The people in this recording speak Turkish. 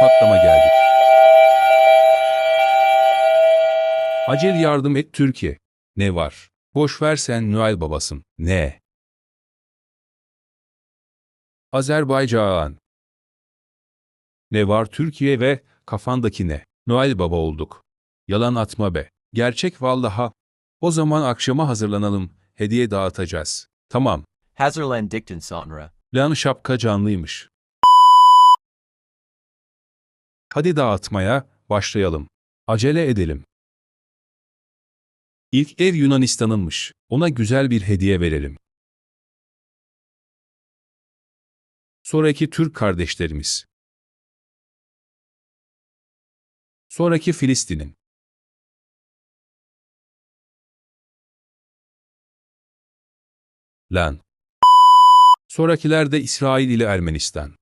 patlama geldik. Acil yardım et Türkiye. Ne var? Boş ver sen Noel babasın. Ne? Azerbaycan. Ne var Türkiye ve kafandaki ne? Noel baba olduk. Yalan atma be. Gerçek vallaha. O zaman akşama hazırlanalım. Hediye dağıtacağız. Tamam. Hazırlandikten sonra. Lan şapka canlıymış. Hadi dağıtmaya başlayalım. Acele edelim. İlk ev Yunanistan'ınmış. Ona güzel bir hediye verelim. Sonraki Türk kardeşlerimiz. Sonraki Filistin'in. Lan. Sonrakiler de İsrail ile Ermenistan.